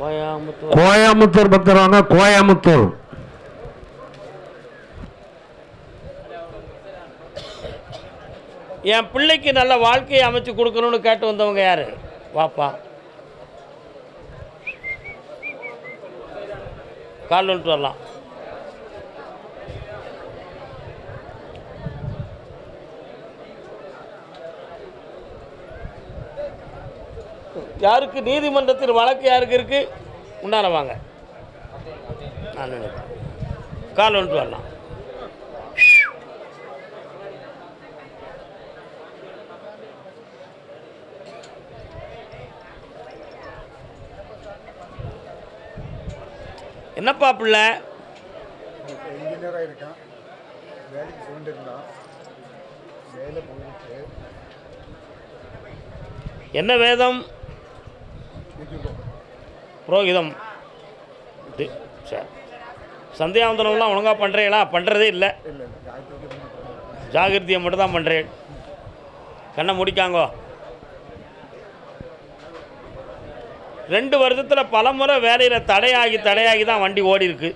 கோயம்புத்தூர். பக்தர் வாங்க கோயம்புத்தூர். என் பிள்ளைக்கு நல்ல வாழ்க்கையை அமைச்சு கொடுக்கணும்னு கேட்டு வந்தவங்க யாரு? வாப்பா. கால் வந்துட்டு வரலாம். யாருக்கு நீதிமன்றத்தில் வழக்கு யாருக்கு இருக்கு? முன்னால வாங்க. நான் நினைக்கிறேன். கால் வந்துட்டு வரலாம். என்னப்பா பிள்ளை? இன்ஜினியராக இருக்கான். வேலைக்கு போயிட்டு இருந்தான். வேலை போயிட்டு என்ன வேதம்? புரோகிதம். இது சரி சந்தியாவந்தனம்லாம் ஒழுங்காக பண்ணுறீங்களா பண்ணுறதே இல்லை. ஜாகிரதியை ஜாகிரதையை மட்டும் தான் பண்ணுறேன் கண்ணை முடிக்காங்கோ. ரெண்டு வருஷத்தில் பலமுறை வேலையில் தடையாகி தடையாகி தான் வண்டி ஓடி இருக்கு.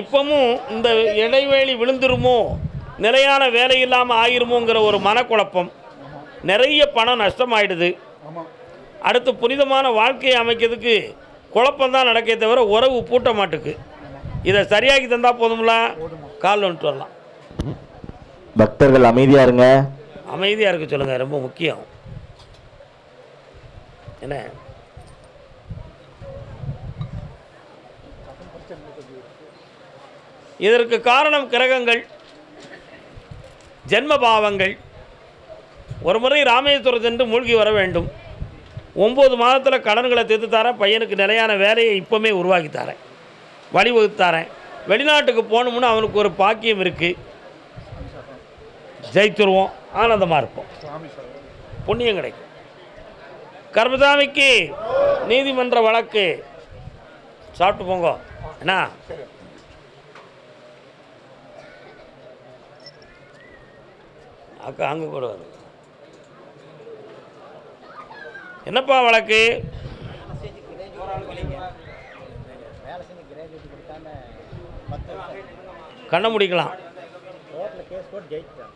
இப்போவும் இந்த இடைவேளி விழுந்துருமோ? நிலையான வேலை இல்லாமல் ஆயிருமோங்கிற ஒரு மனக்குழப்பம். நிறைய பணம் நஷ்டமாயிடுது. அடுத்து புனிதமான வாழ்க்கையை அமைக்கிறதுக்கு குழப்பம்தான் நடக்கே தவிர உறவு பூட்ட மாட்டுக்கு. இதை சரியாக்கி தந்தால் போதும்ல? கால் வந்துட்டு வரலாம். பக்தர்கள் அமைதியா இருங்க. அமைதியாக இருக்க சொல்லுங்கள் ரொம்ப முக்கியம். என்ன? இதற்கு காரணம் கிரகங்கள் ஜென்ம பாவங்கள். ஒரு முறை ராமேஸ்வரம் சென்று மூழ்கி வர வேண்டும். ஒம்பது மாதத்தில் கடன்களை தீர்த்து தரேன். பையனுக்கு நிலையான வேலையை இப்போமே உருவாக்கி தரேன். வழிவகுத்து தரேன். வெளிநாட்டுக்கு போகணும்னு அவனுக்கு ஒரு பாக்கியம் இருக்குது ஜெயித்துருவோம். ஆனந்தமாக இருப்போம். புண்ணியம் கிடைக்கும். கர்மசாமிக்கு நீதிமன்ற வழக்கு. சாப்பிட்டு போங்க. என்ன? அக்கா அங்கே கூட வருது என்னப்பா வழக்கு? கண்ண கண்ணை முடிக்கலாம்.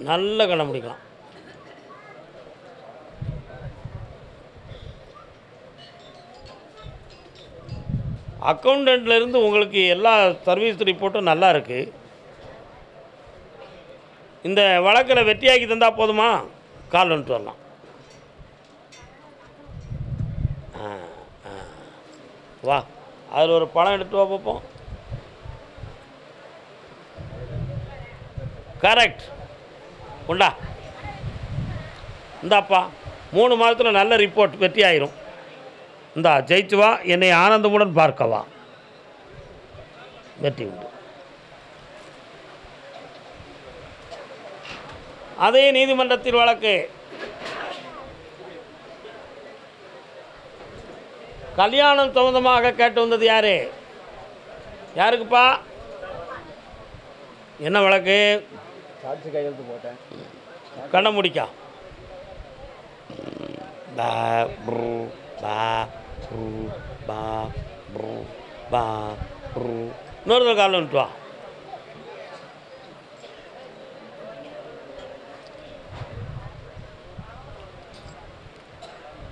நல்ல கண்ணை முடிக்கலாம். அக்கௌண்டண்ட்லேருந்து உங்களுக்கு எல்லா சர்வீஸ் ரிப்போர்ட்டும் நல்லா இருக்குது இந்த வழக்கில் வெற்றியாக்கி தந்தால் போதுமா? கால் வந்துட்டு வரலாம் ஆ, ஆ. வா. அதில் ஒரு படம் எடுத்து வா பார்ப்போம் கரெக்ட் உண்டா? இந்தாப்பா மூணு மாதத்தில் நல்ல ரிப்போர்ட் வெற்றி ஆயிரும். இந்தா ஜெயிச்சு வா என்னை ஆனந்தமுடன் பார்க்கவா வெற்றி உண்டு. அதே நீதிமன்றத்தில் வழக்கு. கல்யாணம் சம்பந்தமாக கேட்டு வந்தது யாரு? யாருக்குப்பா? என்ன வழக்கு? சாட்சி கையெழுத்து போட்டேன். கண்ணை முடிக்கா. பா ப்ரூ பா ப்ரூ பா ப்ரூ பா ப்ரூ. இன்னொரு காலில் வந்துட்டு. வா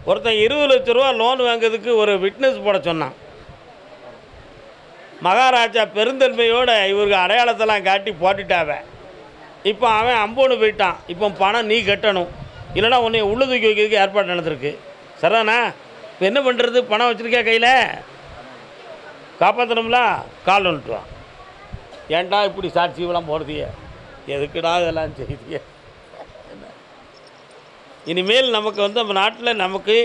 ஒருத்தன் இருபது லட்ச ரூபா லோன் வாங்குறதுக்கு ஒரு விட்னஸ் போட சொன்னான். மகாராஜா பெருந்தன்மையோடு இவருக்கு அடையாளத்தெல்லாம் காட்டி போட்டுட்டாவ. இப்போ அவன் அம்போன்னு போயிட்டான். இப்போ பணம் நீ கட்டணும். இல்லைனா உன்னை உள்ள தூக்கி வைக்கிறதுக்கு ஏற்பாடு நடந்திருக்கு. சரிதானா இப்போ என்ன பண்ணுறது பணம் வச்சுருக்கியா கையில்? காப்பாற்றணும்ல கால் ஒன்றுட்டுவான் ஏன்டா இப்படி சாட்சியெல்லாம் போடுதிய? எதுக்குடா இதெல்லாம் செய்தியே? இனிமேல் நமக்கு வந்து நம்ம நாட்டில் நமக்கு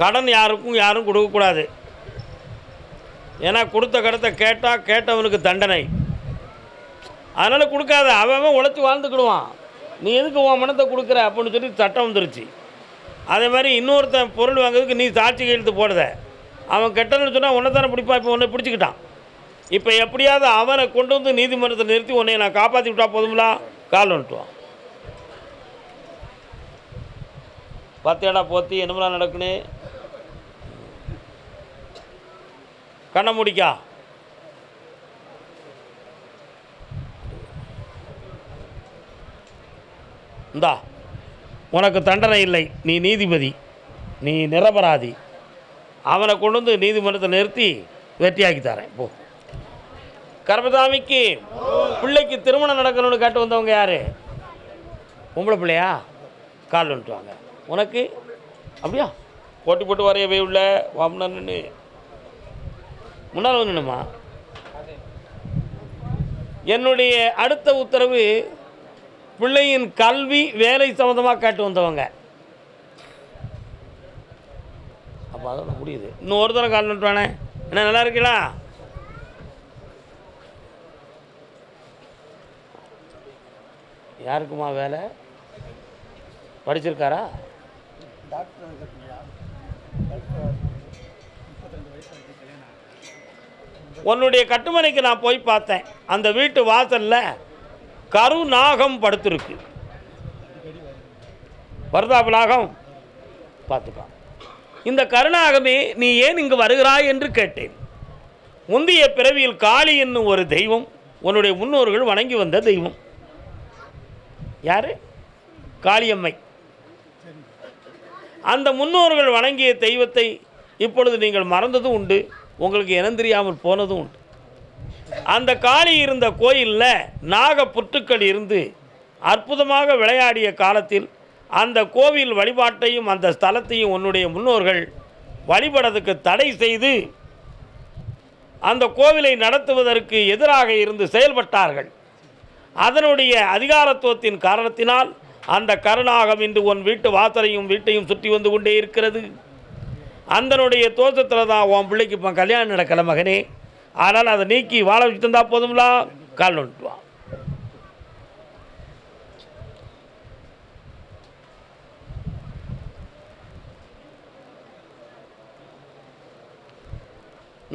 கடன் யாருக்கும் யாரும் கொடுக்கக்கூடாது ஏன்னா கொடுத்த கடத்தை கேட்டால் கேட்டவனுக்கு தண்டனை. அதனால் கொடுக்காத அவன் உழைச்சி வாழ்ந்துக்கிடுவான். நீ எதுக்கு உன் மனத்தை கொடுக்குற அப்படின்னு சொல்லி சட்டம் வந்துருச்சு. அதே மாதிரி இன்னொருத்தன் பொருள் வாங்குறதுக்கு நீ சாட்சி கையெழுத்து போடுத. அவன் கெட்டன்னு சொன்னால் உன்னை தானே பிடிப்பா இப்போ உன்னை பிடிச்சிக்கிட்டான். இப்போ எப்படியாவது அவனை கொண்டு வந்து நீதிமன்றத்தை நிறுத்தி உன்னை நான் காப்பாற்றி விட்டா போதுங்களா கால் வந்துட்டுவான் பார்த்தியாடா போத்தி என்னமெல்லாம் நடக்குன்னு? கண்ணை முடிக்கா. இந்தா உனக்கு தண்டனை இல்லை நீ நீதிபதி நீ நிரபராதி. அவனை கொண்டு வந்து நீதிமன்றத்தை நிறுத்தி வெற்றியாக்கி தரேன் போ. கர்மசாமிக்கு பிள்ளைக்கு திருமணம் நடக்கணும்னு கேட்டு வந்தவங்க யார்? பொம்பளை பிள்ளையா? கால் வந்துட்டு வாங்க. உனக்கு? அப்படியா? போட்டி போட்டு வரையவே உள்ள வாமனன்னு முன்னால் வந்து நின்னுமா? என்னுடைய அடுத்த உத்தரவு பிள்ளையின் கல்வி வேலை சம்மந்தமாக கேட்டு வந்தவங்க. அப்போ அதோட முடியுது. இன்னும் ஒரு தடவை கால் நட்டுவானே. என்ன நல்லா இருக்கீங்களா? யாருக்குமா வேலை? படிச்சிருக்காரா? டாக்டர் உன்னுடைய கட்டுமனைக்கு நான் போய் பார்த்தேன். அந்த வீட்டு வாசலில் கருநாகம் படுத்துருக்கு. படுத்திருக்கு வருதாப்பு நாகம் இந்த கருநாகமே நீ ஏன் இங்கு வருகிறாய் என்று கேட்டேன். முந்தைய பிறவியில் காளி என்னும் ஒரு தெய்வம் உன்னுடைய முன்னோர்கள் வணங்கி வந்த தெய்வம். யார்? காளியம்மை. அந்த முன்னோர்கள் வணங்கிய தெய்வத்தை இப்பொழுது நீங்கள் மறந்ததும் உண்டு உங்களுக்கு இனம் தெரியாமல் போனதும் உண்டு. அந்த காளி இருந்த கோயிலில் நாக புற்றுக்கள் இருந்து அற்புதமாக விளையாடிய காலத்தில் அந்த கோவில் வழிபாட்டையும் அந்த ஸ்தலத்தையும் உன்னுடைய முன்னோர்கள் வழிபடதுக்கு தடை செய்து அந்த கோவிலை நடத்துவதற்கு எதிராக இருந்து செயல்பட்டார்கள். அதனுடைய அதிகாரத்துவத்தின் காரணத்தினால் அந்த கருணாகம் இன்று உன் வீட்டு வாசலையும் வீட்டையும் சுற்றி வந்து கொண்டே இருக்கிறது. அந்தனுடைய தோற்றத்தில் தான் உன் பிள்ளைக்கு இப்போ கல்யாணம் நடக்கலை மகனே. ஆனால் அதை நீக்கி வாழ வச்சு தந்தா போதும்லா? கால் நோட்டுவான்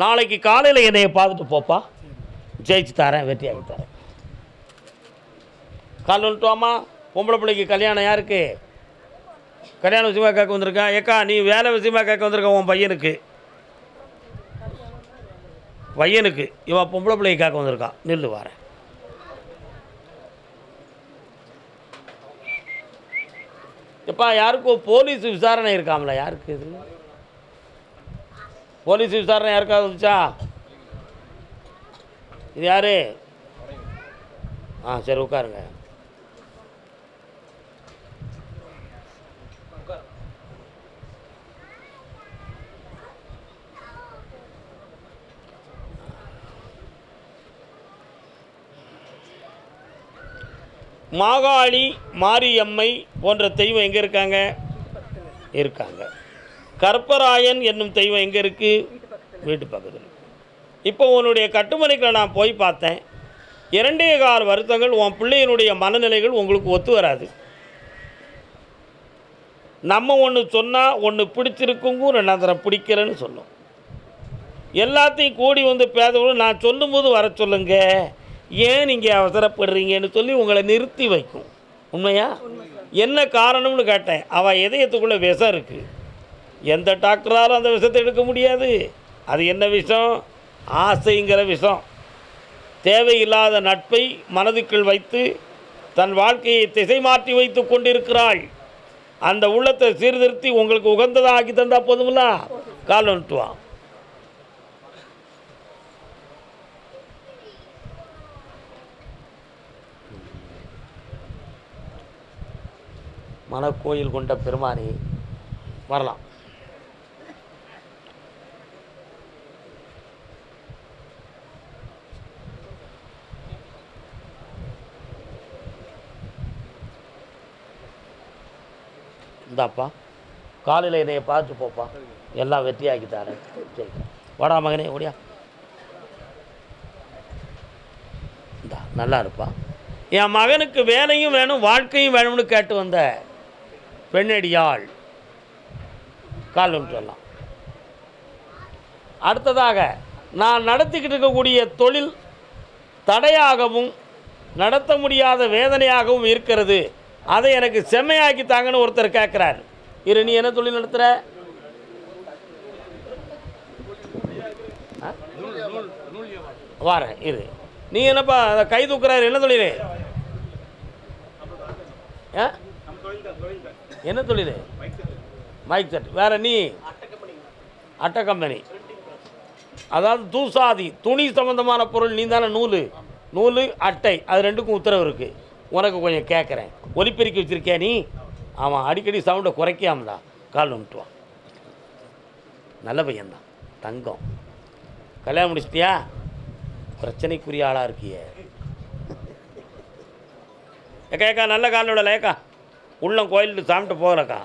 நாளைக்கு காலையில் என்னையை பார்த்துட்டு போப்பா. ஜெயிச்சு தரேன் வெற்றியாகி தரேன். கால் நோட்டுவாமா பொம்பளை பிள்ளைக்கு கல்யாணம் யாருக்கு? கல்யாண விஷயமா கேட்க வந்திருக்கான். ஏக்கா நீ வேலை விஷயமா கேட்க வந்திருக்க உன் பையனுக்கு. பையனுக்கு. இவன் பொம்பளை பிள்ளையை கேட்க வந்திருக்கான். நில்லு வாரேன் எப்பா யாருக்கும் போலீஸ் விசாரணை இருக்காமல யாருக்கு இது? போலீஸ் விசாரணை யாருக்காவது வந்துச்சா? இது யாரு? ஆ சரி உட்காருங்க. மாகாளி மாரியம்மை போன்ற தெய்வம் எங்கே இருக்காங்க? இருக்காங்க. கற்பராயன் என்னும் தெய்வம் எங்கே இருக்குது வீட்டு பக்கத்தில். இப்போ உன்னுடைய கட்டுமனைக்கு நான் போய் பார்த்தேன். இரண்டே கால வருத்தங்கள் உன் பிள்ளையினுடைய மனநிலைகள் உங்களுக்கு ஒத்து வராது. நம்ம ஒன்று சொன்னால் ஒன்று பிடிச்சிருக்குங்கும் ரெண்டாந்தர பிடிக்கிறேன்னு சொல்லும் எல்லாத்தையும் கூடி வந்து பேசவும் நான் சொல்லும்போது வர சொல்லுங்கள் ஏன் நீங்கள் அவசரப்படுறீங்கன்னு சொல்லி உங்களை நிறுத்தி வைக்கும். உண்மையா? என்ன காரணம்னு கேட்டேன். அவள் இதயத்துக்குள்ளே விஷம் இருக்குது எந்த டாக்டராலும் அந்த விஷத்தை எடுக்க முடியாது. அது என்ன விஷம்? ஆசைங்கிற விஷம். தேவையில்லாத நட்பை மனதுக்குள் வைத்து தன் வாழ்க்கையை திசை மாற்றி வைத்து கொண்டிருக்கிறாள். அந்த உள்ளத்தை சீர்திருத்தி உங்களுக்கு உகந்ததாக ஆக்கி தந்தால் போதுங்களா கால் வந்துட்டுவான் மனக்கோயில் கொண்ட பெருமானே வரலாம். இந்தாப்பா காலையில் என்னைய பார்த்து போப்பா. எல்லாம் வெற்றியாக்கி தரேன் சரி வாடா மகனே ஓடியா. இந்தா நல்லா இருப்பா. என் மகனுக்கு வேலையும் வேணும் வாழ்க்கையும் வேணும்னு கேட்டு வந்த பெண்ணடியாள். கால் சொல்லலாம். அடுத்ததாக நான் நடத்திக்கிட்டு இருக்கக்கூடிய தொழில் தடையாகவும் நடத்த முடியாத வேதனையாகவும் இருக்கிறது. அதை எனக்கு செம்மையாக்கி தாங்கன்னு ஒருத்தர் கேட்குறார் இரு நீ என்ன தொழில் நடத்துகிற வாரேன் இரு. நீ என்னப்பா அதை கை தூக்குறாரு என்ன தொழில்? ஆ என்ன தொழில்? மைக் செட் வேற நீ? அட்டை கம்பெனி அதாவது தூசாதி துணி சம்பந்தமான பொருள் நீ தானே நூல். நூல் அட்டை அது ரெண்டுக்கும் உத்தரவு இருக்குது உனக்கு கொஞ்சம் கேட்குறேன் ஒலிப்பெருக்கி வச்சுருக்கியா நீ? ஆமாம் அடிக்கடி சவுண்டை குறைக்காமடா கால் வந்துட்டுவான் நல்ல பையன்தான். தங்கம். கல்யாணம் முடிச்சிட்டியா? பிரச்சனைக்குரிய ஆளாக இருக்கியே. ஏக்கா ஏக்கா நல்ல காலோட லேக்கா உள்ளம் கோயிலுக்கு சாப்பிட்டு போகிறக்கா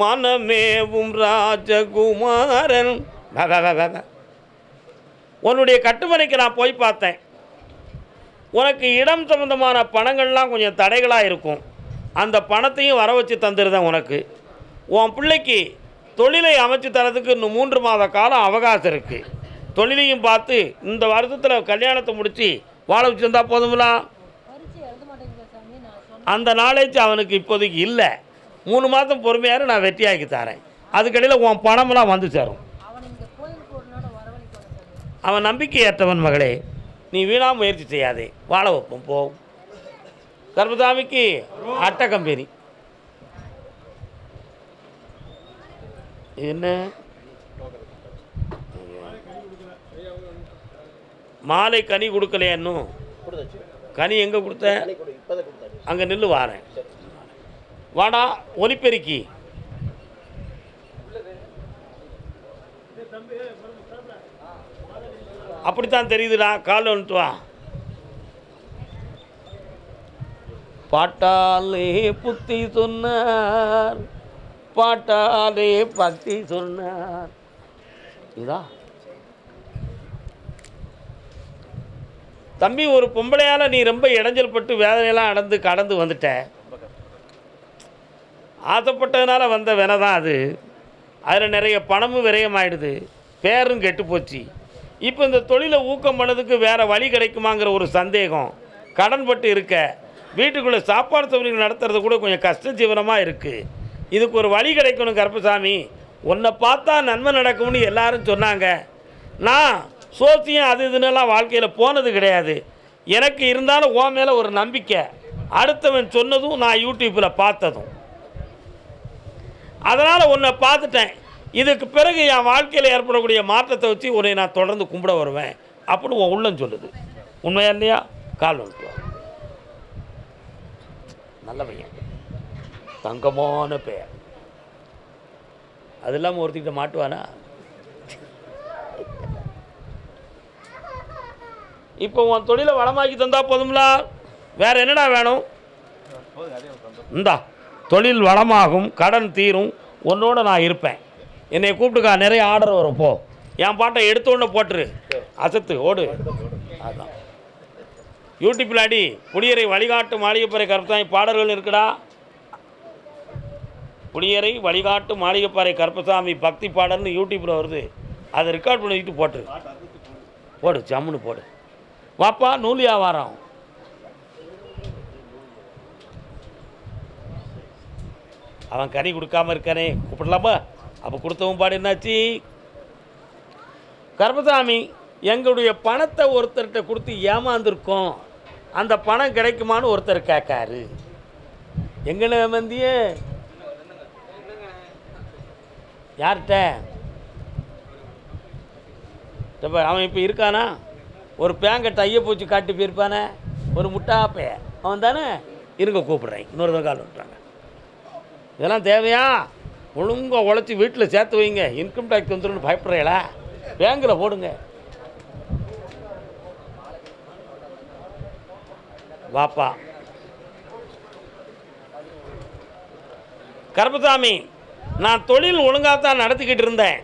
மனமேவும் ராஜகுமாரன். உன்னுடைய கட்டுமனைக்கு நான் போய் பார்த்தேன். உனக்கு இடம் சம்பந்தமான பணங்கள்லாம் கொஞ்சம் தடைகளாக இருக்கும். அந்த பணத்தையும் வர வச்சு தந்துருதேன் உனக்கு. உன் பிள்ளைக்கு தொழிலை அமைச்சு தரதுக்கு இன்னும் மூன்று மாத காலம் அவகாசம் இருக்குது தொழிலையும் பார்த்து இந்த வருஷத்தில் கல்யாணத்தை முடித்து வாழ வச்சுருந்தா போதுங்களா? அந்த நாலேஜ் அவனுக்கு இப்போதைக்கு இல்லை. மூணு மாதம் பொறுமையாக நான் வெட்டியாக்கி தரேன். அதுக்கடையில் உன் பணமெல்லாம் வந்து சேரும். அவன் நம்பிக்கையற்றவன் மகளே நீ வீணா முயற்சி செய்யாதே. வாழ வைப்போம் போ. கர்மசாமிக்கு அட்டை கம்பெனி. என்ன? மாலை கனி கொடுக்கலையா இன்னும்? கனி எங்கே கொடுத்த? கனி கொடு இப்போதான் கொடுத்தாச்சு. அங்கே நில்லு வாரேன். வாடா ஒலிபெருக்கி அப்படித்தான் தெரியுதுடா கால் வந்துட்டு வா. பாட்டாலே புத்தி சொன்னார் பாட்டாலே பக்தி சொன்னார். இதா? தம்பி ஒரு பொம்பளையால் நீ ரொம்ப இடைஞ்சல் பட்டு வேதனையெல்லாம் அடந்து கடந்து வந்துட்ட. ஆசைப்பட்டதுனால வந்த வினை தான் அது. அதில் நிறைய பணமும் விரயமாயிடுது பேரும் கெட்டு போச்சு. இப்போ இந்த தொழிலை ஊக்கம் பண்ணதுக்கு வேறு வழி கிடைக்குமாங்கிற ஒரு சந்தேகம். கடன்பட்டு இருக்க. வீட்டுக்குள்ளே சாப்பாடு தொழில் நடத்துறது கூட கொஞ்சம் கஷ்ட ஜீவனமாக இருக்குது இதுக்கு ஒரு வழி கிடைக்கணும் கருப்பசாமி. உன்னை பார்த்தா நன்மை நடக்கும்னு எல்லாரும் சொன்னாங்க. நான் சோசியம் அது இதுன்னெல்லாம் வாழ்க்கையில் போனது கிடையாது. எனக்கு இருந்தாலும் ஓ மேலே ஒரு நம்பிக்கை. அடுத்தவன் சொன்னதும் நான் யூடியூப்பில் பார்த்ததும். அதனால் உன்னை பார்த்துட்டேன். இதுக்கு பிறகு என் வாழ்க்கையில் ஏற்படக்கூடிய மாற்றத்தை வச்சு உன்னை நான் தொடர்ந்து கும்பிட வருவேன். அப்படின்னு உன் உள்ளம் சொல்லுது. உண்மையா இல்லையா? கால் வந்துட்டு நல்ல பையன். தங்கமான பெயர். அது இல்லாமல் ஒருத்திக்கிட்ட மாட்டுவானா? இப்போ உன் தொழிலை வளமாக்கி தந்தால் போதும்ல? வேற என்னடா வேணும்? இந்தா தொழில் வளமாகும் கடன் தீரும் உன்னோட நான் இருப்பேன். என்னை கூப்பிட்டுக்கா நிறைய ஆர்டர் வரும் போ. என் பாட்டை எடுத்த உடனே போட்டுரு. அசத்து ஓடு. அதான். யூடியூப்பில் அடி புளியரை வழிகாட்டு மாளிகைப்பறை கருப்பசாமி பாடல்கள் இருக்குடா. புளியரை வழிகாட்டு மாளிகைப்பாறை கருப்பசாமி பக்தி பாடல்னு யூடியூப்பில் வருது. அதை ரெக்கார்ட் பண்ணிக்கிட்டு போட்டுரு. போடு ஜம்முன்னு போடு. வாப்பா நூல் வியாபாரம் அவன் கனி கொடுக்காம இருக்கானே கூப்பிடலாமா? அப்போ கொடுத்தவன் பாடு என்னாச்சு? கர்மசாமி எங்களுடைய பணத்தை ஒருத்தர்கிட்ட கொடுத்து ஏமாந்துருக்கோம். அந்த பணம் கிடைக்குமான்னு ஒருத்தர் கேட்காரு. எங்கன வந்தியே? யார்கிட்ட? அவன் இப்போ இருக்கானா? ஒரு பேங்கை ஐயப்பூச்சி காட்டி போயிருப்பானே ஒரு முட்டாப்பைய. அவன் தானே? இருங்க கூப்பிட்றேன். இன்னொரு கால் விட்டுறாங்க இதெல்லாம் தேவையா? ஒழுங்கா உழைச்சி வீட்டில் சேர்த்து வைங்க. இன்கம் டேக்ஸ் வந்துடும் பயப்படுறீங்களா? பேங்கில் போடுங்க. வாப்பா. கருப்பசாமி நான் தொழில் ஒழுங்காக தான் நடத்திக்கிட்டு இருந்தேன்.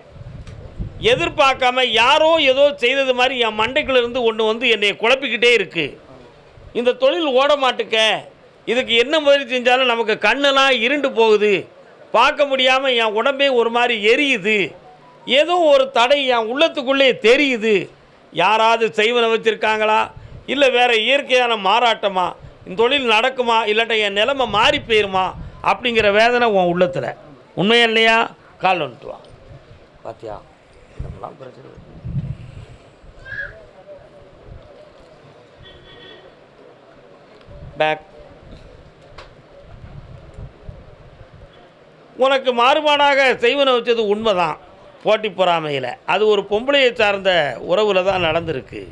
எதிர்பார்க்காம யாரோ ஏதோ செய்தது மாதிரி என் மண்டைக்குள்ள இருந்து ஒன்று வந்து என்னை குழப்பிக்கிட்டே இருக்குது இந்த தொழில் ஓட மாட்டுக்க. இதுக்கு என்ன முயற்சி செஞ்சாலும் நமக்கு கண்ணெல்லாம் இருண்டு போகுது. பார்க்க முடியாமல் என் உடம்பே ஒரு மாதிரி எரியுது. ஏதோ ஒரு தடை என் உள்ளத்துக்குள்ளே தெரியுது. யாராவது செய்வனை வச்சுருக்காங்களா? இல்லை வேற இயற்கையான மாறாட்டமா? இந்த தொழில் நடக்குமா? இல்லாட்ட என் நிலைமை மாறி போயிருமா? அப்படிங்கிற வேதனை உன் உள்ளத்தில். உண்மையா இல்லையா? கால் வந்துட்டு வா. பார்த்தியா இதெல்லாம் பிரச்சனை பேக் உனக்கு மாறுபாடாக செய்வனை வச்சது உண்மைதான். போட்டி பொறாமையில். அது ஒரு பொம்பளையை சார்ந்த உறவில் தான் நடந்திருக்கு.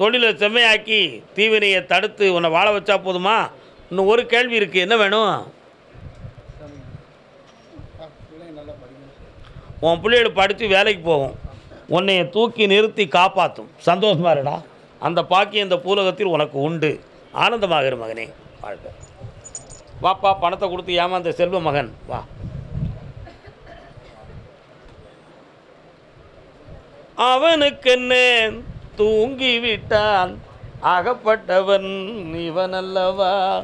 தொழிலை செம்மையாக்கி தீவினையை தடுத்து உன்னை வாழ வச்சா போதுமா? இன்னும் ஒரு கேள்வி இருக்குது என்ன வேணும்? உன் பிள்ளைகள் படித்து வேலைக்கு போகும். உன்னைய தூக்கி நிறுத்தி காப்பாற்றும் சந்தோஷமா இருடா. அந்த பாக்கியம் இந்த பூலகத்தில் உனக்கு உண்டு. ஆனந்தமாக இரு மகனே. வாழ்க்கை வாப்பா பணத்தை கொடுத்து ஏமாந்த செல்வ மகன். வா. அவனுக்கென்ன? தூங்கி விட்டான் அகப்பட்டவன் இவன் அல்லவா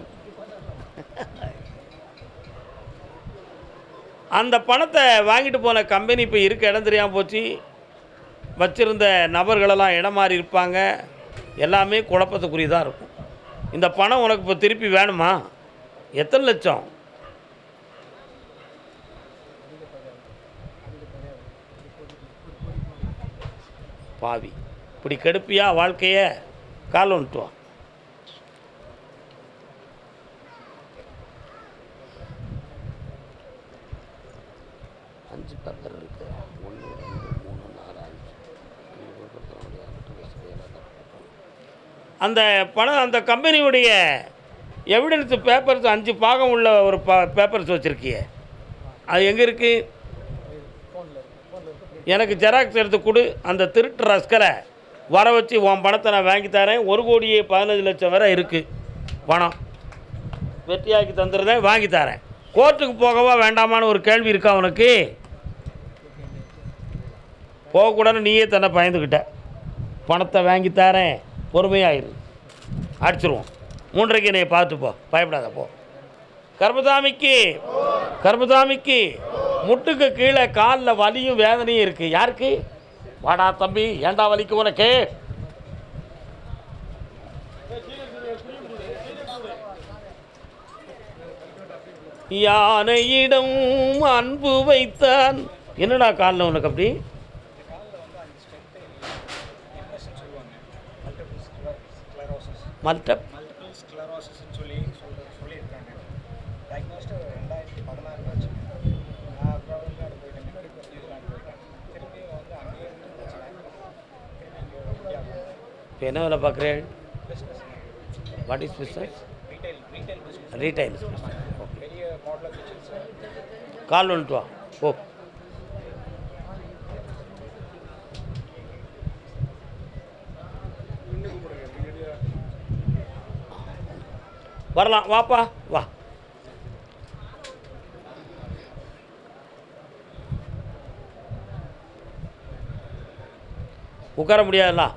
அந்த பணத்தை வாங்கிட்டு போன கம்பெனி இப்போ இருக்க இடம் தெரியாமல் போச்சு. வச்சுருந்த நபர்களெல்லாம் இடம் மாறி இருப்பாங்க. எல்லாமே குழப்பத்துக்குரியதாக இருக்கும். இந்த பணம் உனக்கு இப்போ திருப்பி வேணுமா? எத்தனை லட்சம்? பாவி இப்படி கெடுப்பியா வாழ்க்கையை? கால் வந்துட்டு வா அஞ்சு பேப்பர் இருக்கு ஒன்று ரெண்டு மூணு நாலு அஞ்சு அந்த பணம் அந்த கம்பெனியுடைய எவிடன்ஸ் பேப்பர்ஸ் அஞ்சு பாகம் உள்ள ஒரு பா பேப்பர்ஸ் வச்சுருக்கிய. அது எங்கே இருக்குது எனக்கு ஜெராக்ஸ் எடுத்து கொடு. அந்த திருட்டு ரஸ்கரை வர வச்சு உன் பணத்தை நான் வாங்கி தரேன். ஒரு கோடியே பதினஞ்சு லட்சம் வரை இருக்குது பணம். வெற்றியாக்கி தந்துருந்தேன் வாங்கி தரேன். கோர்ட்டுக்கு போகவா வேண்டாமான்னு ஒரு கேள்வி இருக்கா உனக்கு? போகக்கூடாதுன்னு நீயே தன்னை பயந்துக்கிட்ட பணத்தை வாங்கி தரேன். பொறுமையாயிரு. அடிச்சிருவோம். மூன்றரைக்கு என்னை பார்த்துப்போ பயப்படாத போ. கர்மதாமிக்கு கர்மதாமிக்கு முட்டுக்கு கீழே காலில் வலியும் வேதனையும் இருக்குது யாருக்கு? வாடா தம்பி. ஏன்டா வலிக்கு உனக்கு? யானையிடம் அன்பு வைத்தான். என்னடா காலில் உனக்கு அப்படி மல்ட மல்டிபிள் ஸ்க்ளரோசிஸ்ன்னு சொல்லி சொல்ல சொல்லியிருக்காங்க டயக்னோஸ்டு ரெண்டாயிரத்தி பதினாறு ஆச்சு நான் அப்புறம் வந்து அது போயிட்டேன் மெடிக்கல் நியூசிலாந்து போயிட்டேன் திருப்பி வந்து அங்கேயே இருந்து பிரச்சனை திருப்பி இங்கே இந்தியாவுக்கு இப்போ என்ன வேலை பார்க்குறேன் business what is business retail retail business retail பெரிய மாடலர் கிச்சன்ஸ் கால் வந்துட்டு வா ஓ வரலாம். வாப்பா வா. உட்கார முடியாதுல்ல?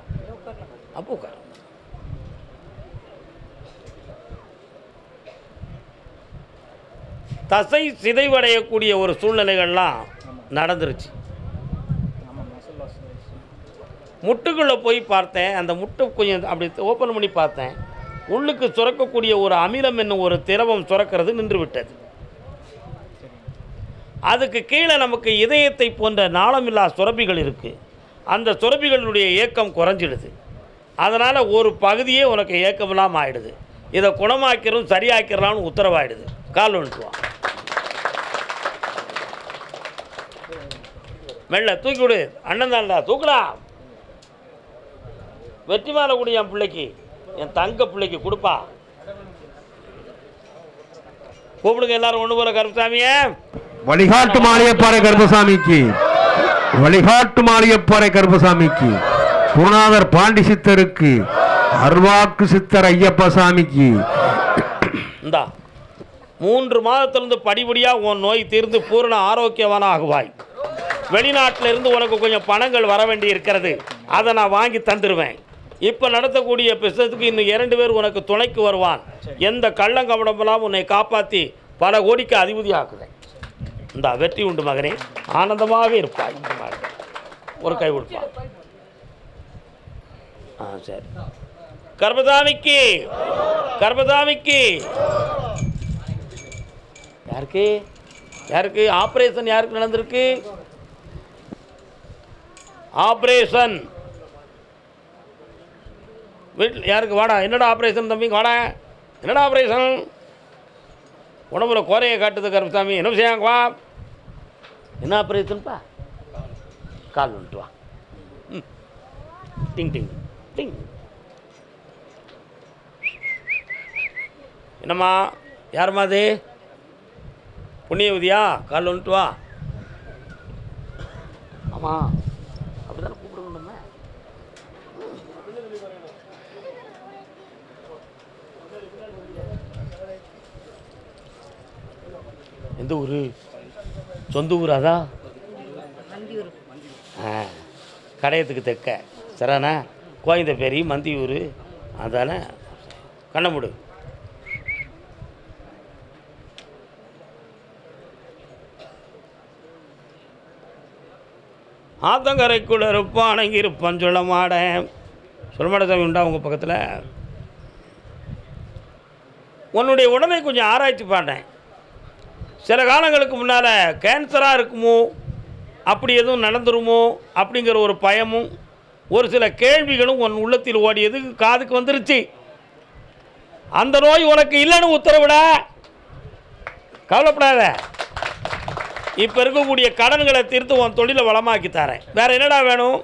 அப்போ உட்கார. தசை சிதைவடையக்கூடிய ஒரு சூழ்நிலைகள்லாம் நடந்துருச்சு. முட்டுக்குள்ளே போய் பார்த்தேன். அந்த முட்டை கொஞ்சம் அப்படி ஓப்பன் பண்ணி பார்த்தேன். உள்ளுக்கு சுரக்கக்கூடிய ஒரு அமிலம் என்னும் ஒரு திரவம் சுரக்கிறது நின்றுவிட்டது. அதுக்கு கீழே நமக்கு இதயத்தை போன்ற நாளமில்லா சுரப்பிகள் இருக்குது அந்த சுரப்பிகளுடைய இயக்கம் குறைஞ்சிடுது. அதனால் ஒரு பகுதியே உனக்கு இயக்கம் இல்லாமல் இதை குணமாக்கிறோம் சரியாக்கிறலாம்னு உத்தரவாயிடுது. கால் ஒன்றுவான் மெல்ல தூக்கி விடு அண்ணன் தான் தூக்குடா. வெற்றி மாலை என் பிள்ளைக்கு. என் தங்க பிள்ளைக்கு கொடுப்பா. கூப்பிடுங்க எல்லாரும் ஒன்று போல கருப்பசாமியே. வழிகாட்டு மாளியப்பாறை கருப்பசாமிக்கு. வழிகாட்டு மாளியப்பாறை கருப்பசாமிக்கு. குருநாதர் பாண்டி சித்தருக்கு. அருவாக்கு சித்தர் ஐயப்ப சாமிக்கு. இந்தா மூன்று மாதத்திலிருந்து படிப்படியாக உன் நோய் தீர்ந்து பூரண ஆரோக்கியவான ஆகுவாய் வெளிநாட்டில் இருந்து உனக்கு கொஞ்சம் பணங்கள் வர வேண்டி இருக்கிறது. அதை நான் வாங்கி தந்துடுவேன் இப்போ நடத்தக்கூடிய பிசத்துக்கு இன்னும் இரண்டு பேர் உனக்கு துணைக்கு வருவான். எந்த கள்ளங்கவனமெல்லாம் உன்னை காப்பாற்றி பல கோடிக்கு அதிபதி ஆக்குதேன் இந்த வெற்றி உண்டு மகனே. ஆனந்தமாக இருப்பாய். ஒரு கை கொடுப்பான் ஆ சரி. கர்பதாமிக்கு கர்பதாமிக்கு யாருக்கு? யாருக்கு? ஆப்ரேஷன் யாருக்கு நடந்திருக்கு? ஆப்ரேஷன். வீட்டில் யாருக்கு வாடா? என்னடா ஆப்ரேஷன் தம்பி? வாடா. என்னடா ஆப்ரேஷன் உடம்புல குறையை காட்டுது கருப்பசாமி. என்ன விஷயம்? வா. என்ன ஆப்ரேஷன்ப்பா கால் வந்துட்டு வா. ம். டிங் டிங் டிங். என்னம்மா? யாரும்மா அது? புண்ணியவதியா? கால் வந்துட்டு வா. ஆமாம் அப்படி தானே கூப்பிடுங்க நம்ம எந்த ஊர்? சொந்த ஊர் அதா ஆ கடையத்துக்கு தெக்க. சரிண்ணா கோயந்தப்பேரி மந்தியூர். அதானே? கண்ணமுடு. ஆத்தங்கரைக்குள்ள இருப்பான் அணங்கி இருப்பான் சொல்ல மாடேன் சொல்ல மாட்டேன் சாமி உண்டா உங்கள் பக்கத்தில்? உன்னுடைய உடலை கொஞ்சம் ஆராய்ச்சி பாட்டேன். சில காலங்களுக்கு முன்னால் கேன்சராக இருக்குமோ அப்படி எதுவும் நடந்துருமோ அப்படிங்கிற ஒரு பயமும் ஒரு சில கேள்விகளும் உன் உள்ளத்தில் ஓடியது காதுக்கு வந்துருச்சு. அந்த நோய் உனக்கு இல்லைன்னு உத்தரவிட கவலைப்படாத. இப்போ இருக்கக்கூடிய கடன்களை தீர்த்து உன் தொழிலை வளமாக்கி தரேன். வேறு என்னடா வேணும்?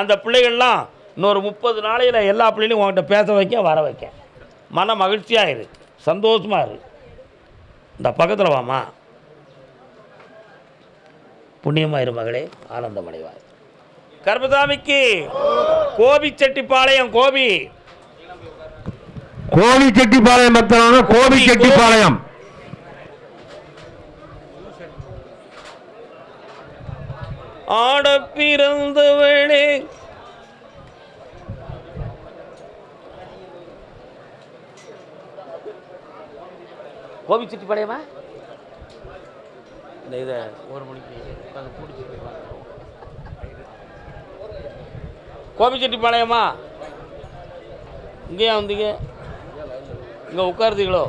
அந்த பிள்ளைகள்லாம் இன்னொரு முப்பது நாளையில் எல்லா பிள்ளைகளையும் உன்கிட்ட பேச வைக்க வர வைக்க. மன மகிழ்ச்சியாக இருக்குது சந்தோஷமா இரு. இந்த பக்கத்தில் வாமா புண்ணியமாயிரு மகளே. ஆனந்தமடைவார் கர்மசாமிக்கு கோபி செட்டிப்பாளையம் கோபி. கோவி செட்டிப்பாளையம் மத்தனான கோவி செட்டிப்பாளையம் ஆட பிறந்தவளே கோபி செட்டிப்பாளையமா இந்த இதை ஒரு மணிக்கு உட்காந்து பிடிச்சிட்டு கோபி இங்கேயா வந்தீங்க? இங்கே உட்காருதீங்களோ?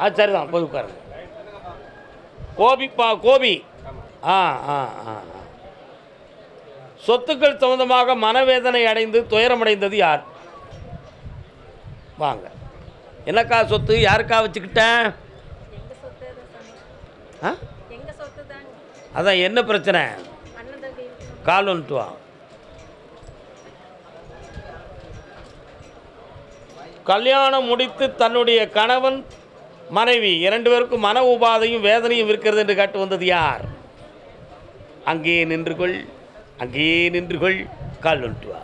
ஆ சரிதான். போய் உட்காருங்க. கோபிப்பா கோபி. ஆ ஆ ஆ ஆ. சொத்துக்கள் சம்பந்தமாக மனவேதனை அடைந்து துயரமடைந்தது யார்? வாங்க. என்னக்கா சொத்து? யாருக்கா வச்சுக்கிட்டேன் ஆ? அதான் என்ன பிரச்சனை? கால் வந்துட்டு வா. கல்யாணம் முடித்து தன்னுடைய கணவன் மனைவி இரண்டு பேருக்கும் மன உபாதையும் வேதனையும் இருக்கிறது என்று காட்டு வந்தது யார்? அங்கே நின்று கொள் அங்கே நின்று கொள் கால் வந்துட்டு வா.